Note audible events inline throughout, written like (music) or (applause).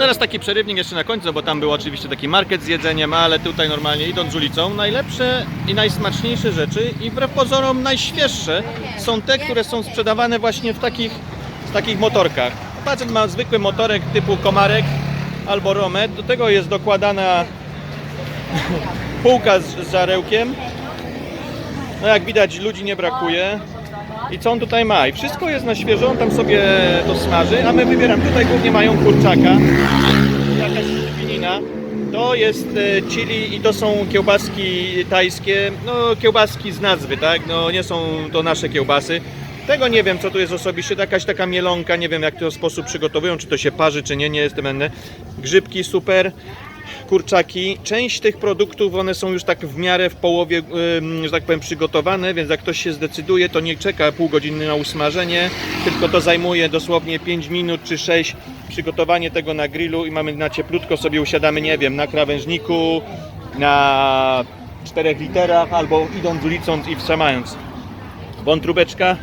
Teraz taki przerywnik jeszcze na końcu, bo tam był oczywiście taki market z jedzeniem, ale tutaj normalnie idąc ulicą, najlepsze i najsmaczniejsze rzeczy i wbrew pozorom najświeższe są te, które są sprzedawane właśnie w takich, w takich motorkach. Facet ma zwykły motorek typu komarek albo romet, do tego jest dokładana (laughs) półka z, żarełkiem. No jak widać ludzi nie brakuje. I co on tutaj ma? I wszystko jest na świeżo, on tam sobie to smaży, a my wybieram. Tutaj głównie mają kurczaka, jakaś świnina. To jest e, chili i to są kiełbaski tajskie, no kiełbaski z nazwy, tak? No nie są to nasze kiełbasy. Tego nie wiem, co tu jest osobiście, jakaś taka mielonka, nie wiem jak to sposób przygotowują, czy to się parzy, czy nie, nie jestem pewny. Grzybki super, kurczaki. Część tych produktów, one są już tak w miarę w połowie, że tak powiem, przygotowane, więc jak ktoś się zdecyduje, to nie czeka pół godziny na usmażenie, tylko to zajmuje dosłownie 5 minut czy 6 przygotowanie tego na grillu i mamy na cieplutko sobie usiadamy, nie wiem, na krawężniku, na 4 literach albo idąc ulicą i wstrzymając. Wątróbeczka,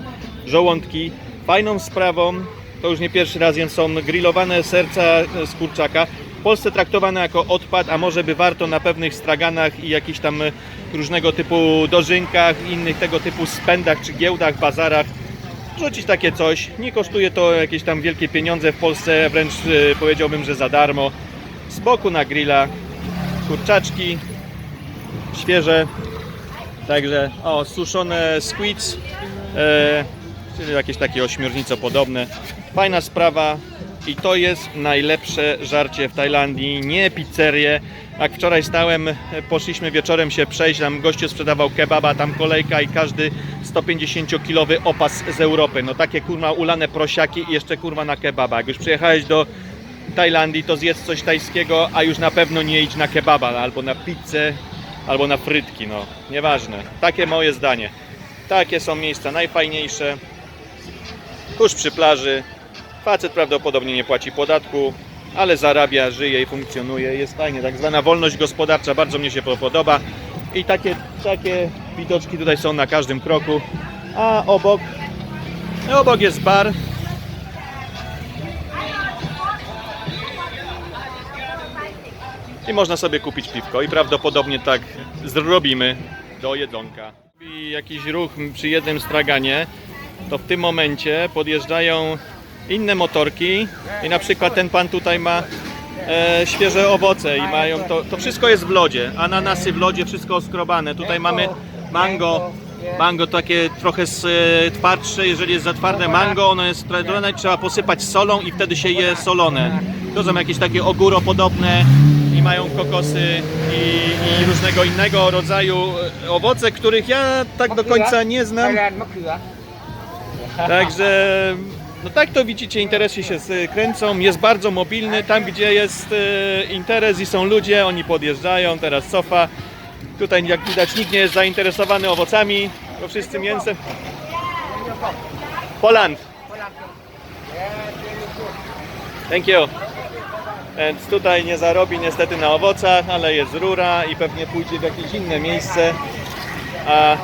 żołądki. Fajną sprawą, to już nie pierwszy raz, więc są grillowane serca z kurczaka. Polsce traktowane jako odpad, a może by warto na pewnych straganach i jakichś tam różnego typu dożynkach, innych tego typu spędach czy giełdach, bazarach rzucić takie coś. Nie kosztuje to jakieś tam wielkie pieniądze w Polsce, wręcz e, powiedziałbym, że za darmo. Z boku na grilla kurczaczki świeże, Także o, suszone squids, e, czyli jakieś takie ośmiornico podobne. Fajna sprawa i to jest najlepsze żarcie w Tajlandii, nie pizzerie. Jak wczoraj stałem, poszliśmy wieczorem się przejść, tam gościu sprzedawał kebaba, tam kolejka i każdy 150-kilowy opas z Europy. No takie kurwa ulane prosiaki i jeszcze kurwa na kebaba. Jak już przyjechałeś do Tajlandii, to zjedz coś tajskiego, a już na pewno nie idź na kebaba albo na pizzę, albo na frytki, no nieważne. Takie moje zdanie. Takie są miejsca najfajniejsze. Tuż przy plaży. Facet prawdopodobnie nie płaci podatku, ale zarabia, żyje i funkcjonuje. Jest fajnie, tak zwana wolność gospodarcza, bardzo mnie się podoba. I takie, takie widoczki tutaj są na każdym kroku. A obok, obok jest bar, i można sobie kupić piwko i prawdopodobnie tak zrobimy do jedzonka. I jakiś ruch przy jednym straganie, to w tym momencie podjeżdżają inne motorki i na przykład ten pan tutaj ma e, świeże owoce i mają to, to wszystko jest w lodzie, ananasy w lodzie, wszystko oskrobane, tutaj mamy mango, mango takie trochę z, e, twardsze, jeżeli jest za twarde mango, ono jest trochę trzeba posypać solą i wtedy się je solone. To są jakieś takie ogóropodobne i mają kokosy i, i różnego innego rodzaju e, owoce, których ja tak do końca nie znam. Także no tak to widzicie, interesy się kręcą, jest bardzo mobilny, tam gdzie jest e, interes i są ludzie, oni podjeżdżają, teraz cofa. Tutaj jak widać nikt nie jest zainteresowany owocami, bo wszyscy mięsem. Poland. Thank you. Więc tutaj nie zarobi niestety na owocach, ale jest rura i pewnie pójdzie w jakieś inne miejsce. A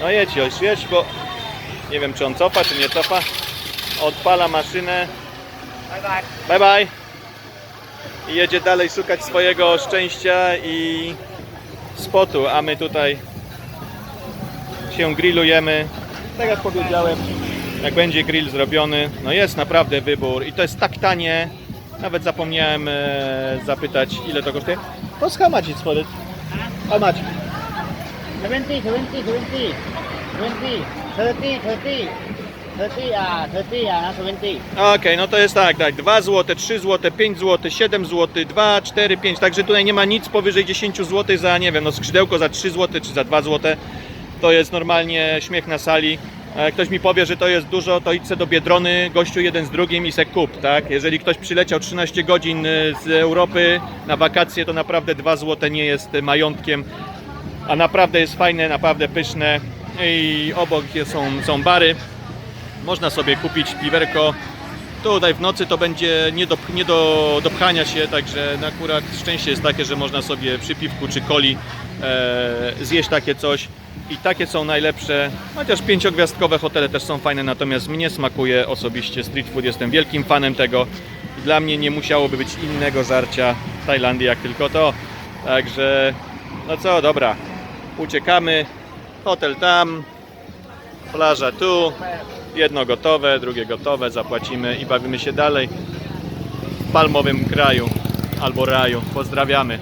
no jedź, już jedź, bo nie wiem, czy on cofa, czy nie cofa odpala maszynę. Bye bye. Bye bye. I jedzie dalej szukać swojego szczęścia i spotu, a my tutaj się grillujemy. Tak jak powiedziałem, jak będzie grill zrobiony, no jest naprawdę wybór i to jest tak tanie. Nawet zapomniałem e, zapytać ile to kosztuje. To z how much it's for it? How 20, 30, 30. 30, 30 na 20. Okej, no to jest tak, tak. 2 zł, 3 zł, 5 zł, 7 zł, 2, 4, 5. Także tutaj nie ma nic powyżej 10 zł za, nie wiem, no skrzydełko za 3 zł czy za 2 zł. To jest normalnie śmiech na sali. E, Ktoś mi powie, że to jest dużo, to idźcie do Biedrony, gościu jeden z drugim i se kup, tak? Jeżeli ktoś przyleciał 13 godzin e, z Europy na wakacje, to naprawdę 2 zł nie jest majątkiem a naprawdę jest fajne, naprawdę pyszne i obok są, są bary. Można sobie kupić piwerko. Tutaj w nocy to będzie nie do, nie do, do pchania się, także akurat szczęście jest takie, że można sobie przy piwku czy coli e, zjeść takie coś. I takie są najlepsze, chociaż pięciogwiazdkowe hotele też są fajne, natomiast mnie smakuje osobiście street food, jestem wielkim fanem tego dla mnie nie musiałoby być innego żarcia Tajlandii jak tylko to. Także, no co, dobra. Uciekamy. Hotel tam, plaża tu. Jedno gotowe, drugie gotowe. Zapłacimy i bawimy się dalej w palmowym kraju albo raju. Pozdrawiamy.